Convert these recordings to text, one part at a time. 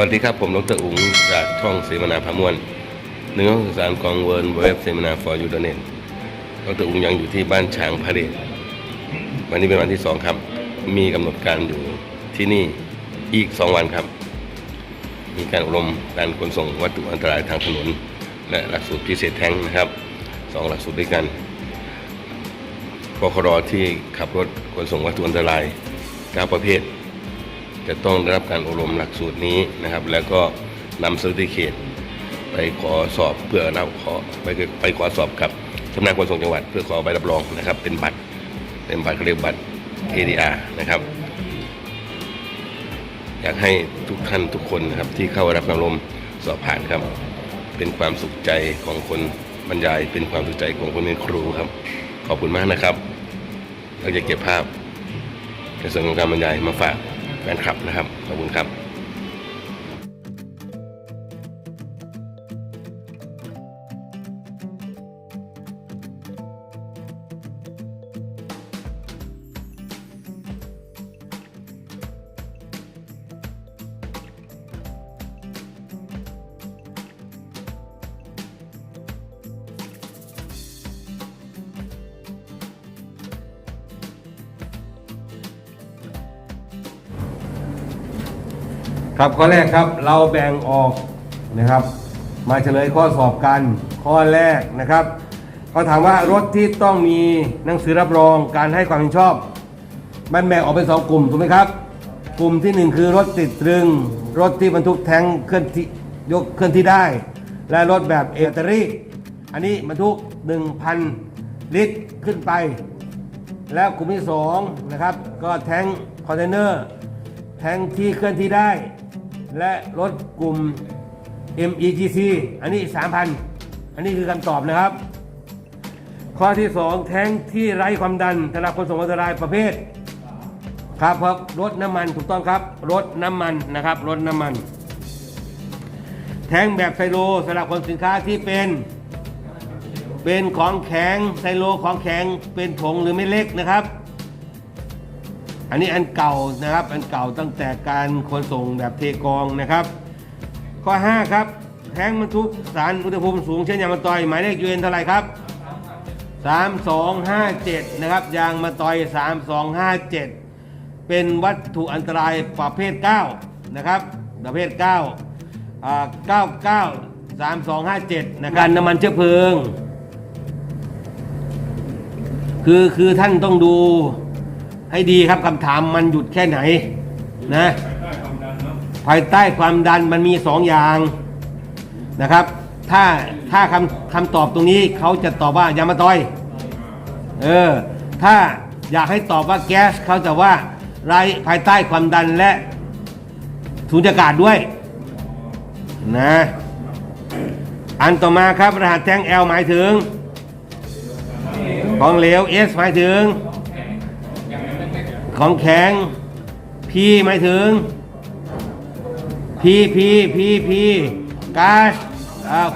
วัสดีครับ ผมดรอุ๋งจากช่องเสมนาพามวนหนึ่งห้องสื่อสารกองเวิร์นเว็บเสมนา for you เนตดรอุ๋งยังอยู่ที่บ้านช้างพระเดชวันนี้เป็นวันที่สองครับ มีกำหนดการอยู่ที่นี่อีกสองวันครับ มีการอบรมการขนส่งวัตถุอันตรายทางถนน และหลักสูตรพิเศษแท้งนะครับสองหลักสูตรด้วยกันปครที่ขับรถขนส่งวัตถุอันตราย9ประเภท จะต้องได้รับการอบรมหลักสูตรนี้นะครับ แล้วก็นำเซอร์ติเคตไปขอสอบเพื่อรับขอไปไปขอสอบกับสำนักงานขนส่งจังหวัดเพื่อขอใบรับรองนะครับ เป็นบัตรเป็นบัตรเขาเรียกบัตร ADR นะครับ อยากให้ทุกท่านทุกคนนะครับที่เข้ารับการอบรมสอบผ่านครับ เป็นความสุขใจของคนบรรยาย เป็นความสุขใจของคนเป็นครูครับ ขอบคุณมากนะครับเราจะเก็บภาพในส่วนของการบรรยายมาฝาก แฟนคลับนะครับขอบคุณครับ ครับข้อแรกครับเราแบ่งออกนะครับ มาเฉลยข้อสอบกันข้อแรกนะครับเขาถามว่ารถที่ต้องมีหนังสือรับรองการให้ความเห็นชอบ มันแบ่งออกเป็นสองกลุ่มถูกไหมครับ กลุ่มที่หนึ่งคือรถติดตรึง รถที่บรรทุกแท้งเคลื่อนที่ยกเคลื่อนที่ได้ และรถแบบเอตารี่อันนี้บรรทุก 1,000 ลิตรขึ้นไป แล้วกลุ่มที่สองนะครับก็แท้งคอนเทนเนอร์แทงที่เคลื่อนที่ได้ และรถกลุ่ม MEGC อันนี้ 3,000 อันนี้คือคำตอบนะครับ ข้อที่ 2 แทงที่ไร้ความดันสำหรับคนส่งอันตรายประเภท ครับครับรถน้ำมันถูกต้องครับ รถน้ำมันนะครับรถน้ำมัน แทงแบบไซโลสำหรับคนสินค้าที่เป็นเป็นของแข็งไซโลของแข็งเป็นผงหรือไม่เล็กนะครับ อันนี้อันเก่านะครับ อันเก่าตั้งแต่การขนส่งแบบเทกองนะครับ ข้อ 5 ครับ แท้งบรรทุกสารอุณหภูมิสูงเช่นยางมะตอย หมายเลขยูเอ็นเท่าไหร่ครับ 3257 นะครับ ยางมะตอย 3257 เป็นวัตถุอันตรายประเภท 9 นะครับ ประเภท9อ่า99 3257 นะครับการน้ำมันเชื้อเพลิง คือคือท่านต้องดู ให้ดีครับคำถามมันหยุดแค่ไหนนะ ภายใต้ความดันมันมีสองอย่างนะครับ ถ้าถ้าคำคำตอบตรงนี้เขาจะตอบว่ายามาตอยเออถ้าอยากให้ตอบว่าแก๊สเขาจะว่าไรภายใต้ความดันและสูญญากาศด้วยนะอันต่อมาครับรหัสแท่ง L หมายถึง ของเหลว S หมายถึง ของแข็ง P หมายถึง P P P P ก๊าซอ้าว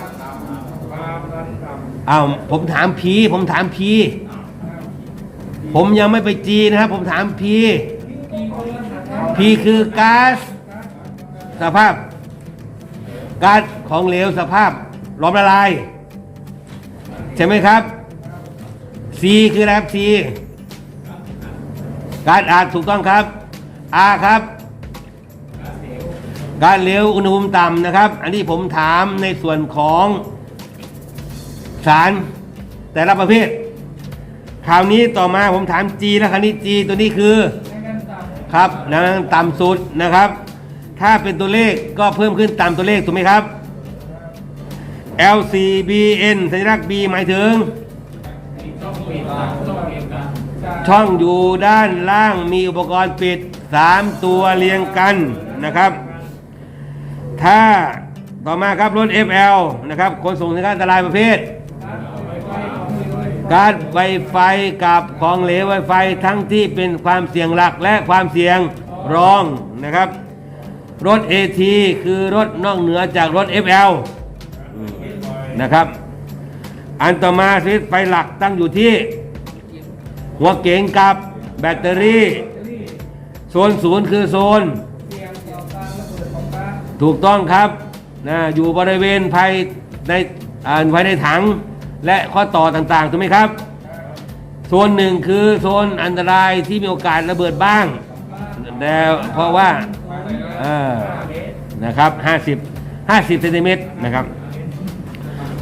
อ้าวผมถาม P ผมถาม P ผมยังไม่ไป G นะครับ ผมถาม P P คือก๊าซสภาพก๊าซของเหลวสภาพหลอมละลาย ใช่ไหมครับ C คืออะไรครับ C การอาจถูกต้องครับ R ครับ การเหลวอุณหภูมิต่ำนะครับ อันนี้ผมถามในส่วนของสารแต่ละประเภท คราวนี้ต่อมาผมถาม G แล้วคราวนี้ G ตัวนี้คือครับแนวต่ำสุดนะครับ ถ้าเป็นตัวเลขก็เพิ่มขึ้นตามตัวเลขถูกไหมครับ LCBN สัญลักษณ์ B หมายถึง ช่องอยู่ด้านล่างมีอุปกรณ์ปิด 3 ตัวเรียงกันนะครับ ถ้าต่อมาครับรถ FL นะครับขนส่งสินค้าอันตรายประเภท การไวไฟกับของเหลวไวไฟทั้งที่เป็นความเสี่ยงหลักและความเสี่ยงรองนะครับ รถ AT คือรถนอกเหนือจากรถ FL นะครับ อันต่อมาสวิตไฟหลักตั้งอยู่ที่ หัวเก๋งกับแบตเตอรี่ โซนศูนย์คือโซน ถูกต้องครับนะอยู่บริเวณภายในอ่าภายในถัง และข้อต่อต่างๆถูกไหมครับ โซนหนึ่งคือโซนอันตรายที่มีโอกาสระเบิดบ้างแต่เพราะว่านะครับ50 50เซนติเมตรนะครับ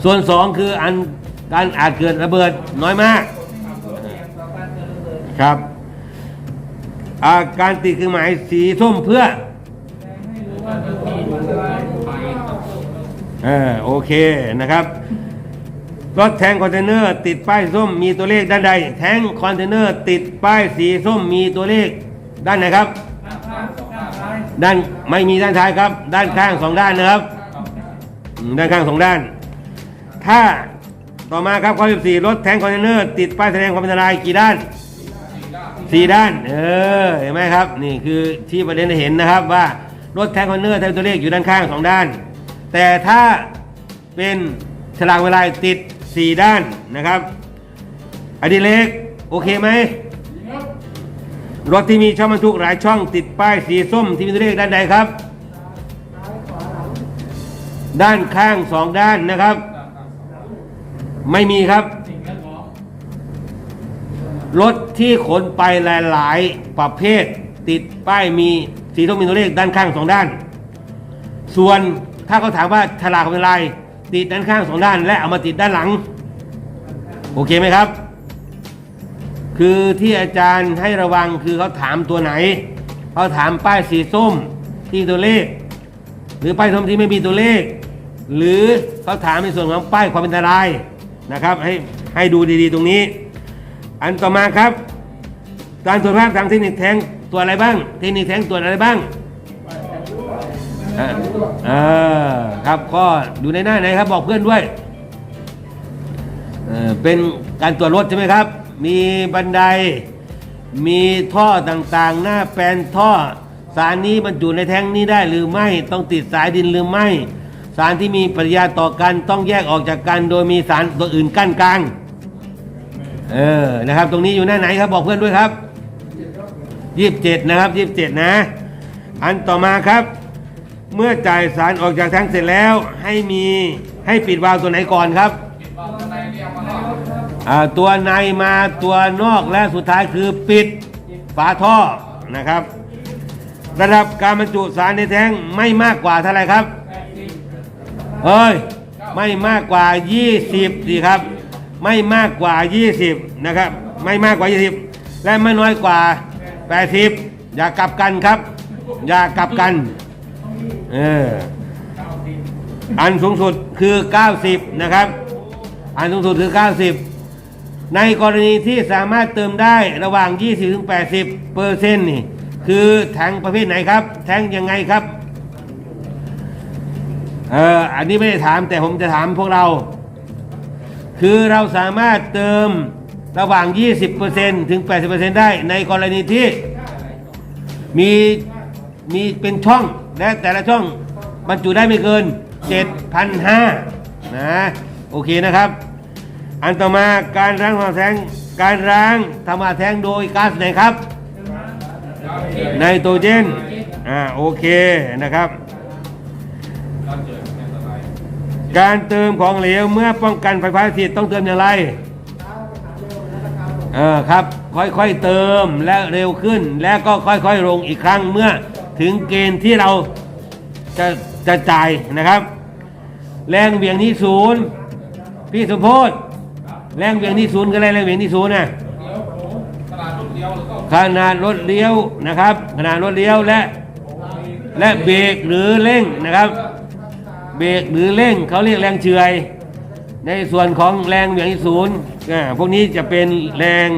ส่วน 2 คืออันการอาจเกิดระเบิดน้อยมาก ครับอาการติดคือหมายสีส้มเพื่อเออโอเคนะครับรถแทงคอนเทนเนอร์ติดป้ายส้มมีตัวเลขด้านใด แทงคอนเทนเนอร์ติดป้ายสีส้มมีตัวเลขด้านไหนครับ ด้านไม่มีด้านท้ายครับ ด้านข้างสองด้านนะครับ ด้านข้างสองด้าน ถ้าต่อมาครับข้อ14รถแทงคอนเทนเนอร์ติดป้ายแสดงความเป็นอันตรายกี่ด้าน สี่ด้าน เออ เห็นไหมครับ นี่คือที่ประเด็นเห็นนะครับว่ารถแทงคอนเนอร์แทงตัวเลขอยู่ด้านข้างสองด้าน แต่ถ้าเป็นฉลากเวลาติด4ด้านนะครับอดิเล็กโอเคไหมรถที่มีช่องบรรทุกหลายช่องติดป้ายสีส้มที่มีตัวเลขด้านใดครับ ด้านข้างสองด้านนะครับ ไม่มีครับ รถที่ขนไปหลายๆ ประเภท ติดป้ายมีสีส้มมีตัวเลขด้านข้างสองด้าน ส่วนถ้าเขาถามว่าฉลากเป็นลายติดด้านข้างสองด้าน และเอามาติดด้านหลัง โอเคไหมครับ คือที่อาจารย์ให้ระวังคือเขาถามตัวไหนเขาถามป้ายสีส้มที่ตัวเลข หรือป้ายส้มที่ไม่มีตัวเลข หรือเขาถามในส่วนของป้ายความเป็นอันตรายนะครับ ให้ให้ดูดีๆตรงนี้ อันต่อมาครับ การตรวจภาพทางเทคนิคแทงตัวอะไรบ้าง เทคนิคแทงตรวอะไรบ้างอ่าเออครับก็อยู่ในหน้าไหนครับ บอกเพื่อนด้วยเออเป็นการตรวจรถใช่ไหมครับ มีบันได มีท่อต่างๆ หน้าแปลนท่อ สารนี้บรรจุในแท้งนี้ได้หรือไม่ต้องติดสายดินหรือไม่ สารที่มีปฏิกิริยาต่อกันต้องแยกออกจากกันโดยมีสารตัวอื่นกั้นกลาง เออนะครับ ตรงนี้อยู่หน้าไหนครับบอกเพื่อนด้วยครับยี่สิบเจ็ดนะครับยี่สิบเจ็ดนะ อันต่อมาครับ เมื่อจ่ายสารออกจากแทงเสร็จแล้วให้มีให้ปิดวาล์วตัวไหนก่อนครับตัวในมาตัวนอกและสุดท้ายคือปิดฝาท่อนะครับ ระดับการบรรจุสารในแท้งไม่มากกว่าเท่าไหร่ครับเอ้ยไม่มากกว่า 20สิครับ ไม่มากกว่า 20 นะครับ ไม่มากกว่า 20 และไม่น้อยกว่า 80 อย่ากลับกันครับ อย่ากลับกันเอออันสูงสุดคือ 90 นะครับ อันสูงสุดคือ 90 ในกรณีที่สามารถเติมได้ระหว่าง 20-80เปอร์เซ็นต์นี่คือแทงประเภทไหนครับ แทงยังไงครับเอออันนี้ไม่ได้ถามแต่ผมจะถามพวกเรา คือเราสามารถเติมระหว่าง 20%ถึง 80%ได้ในกรณีที่มีมีเป็นช่องและแต่ละช่องบรรจุได้ไม่เกิน 7,500นะโอเคนะครับ อันต่อมาการล้างความแทงการล้างทำอาแทงโดยก๊าซไหนครับไนโตรเจนอ่าโอเคนะครับ การเติมของเหลวเมื่อป้องกันไฟฟ้าสถิตต้องเติมอย่างไรเออครับ ค่อยๆเติมและเร็วขึ้น แล้วก็ค่อยๆลงอีกครั้งเมื่อถึงเกณฑ์ที่เราจะจะจ่ายนะครับ แรงเหวี่ยงที่ศูนย์พี่สมโพศแรงเหวี่ยงที่ศูนย์คือะไรแรงเหวี่ยงที่ศูนย์น่ะขนาดรถเลี้ยวนะครับ ขนาดรถเลี้ยวและและเบรกหรือเร่งนะครับ เบรกหรือเร่งเขาเรียกแรงเฉื่อย ในส่วนของแรงเหวี่ยงที่ศูนย์อ่าพวกนี้จะเป็นแรง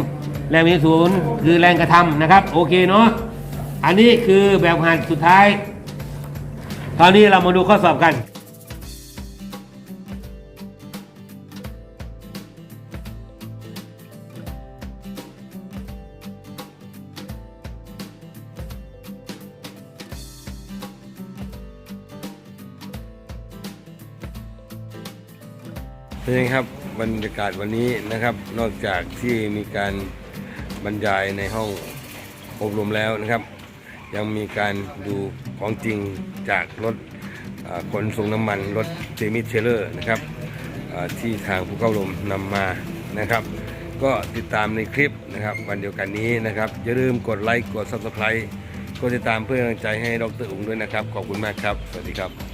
แรงเหวี่ยงที่ศูนย์คือแรงกระทำนะครับ โอเคเนาะอันนี้คือแบบหัดสุดท้ายคราวนี้เรามาดูข้อสอบกัน เป็นไงครับบรรยากาศวันนี้นะครับ นอกจากที่มีการบรรยายในห้องอบรมแล้วนะครับ ยังมีการดูของจริงจากรถขนส่งน้ำมันรถเซมิเทเลอร์นะครับที่ทางภูเข้าลมนำมานะครับ ก็ติดตามในคลิปนะครับ วันเดียวกันนี้นะครับ อย่าลืมกดไลค์กด Subscribe กดติดตามเพื่อกำลังใจให้ดรอุ๋งด้วยนะครับ ขอบคุณมากครับ สวัสดีครับ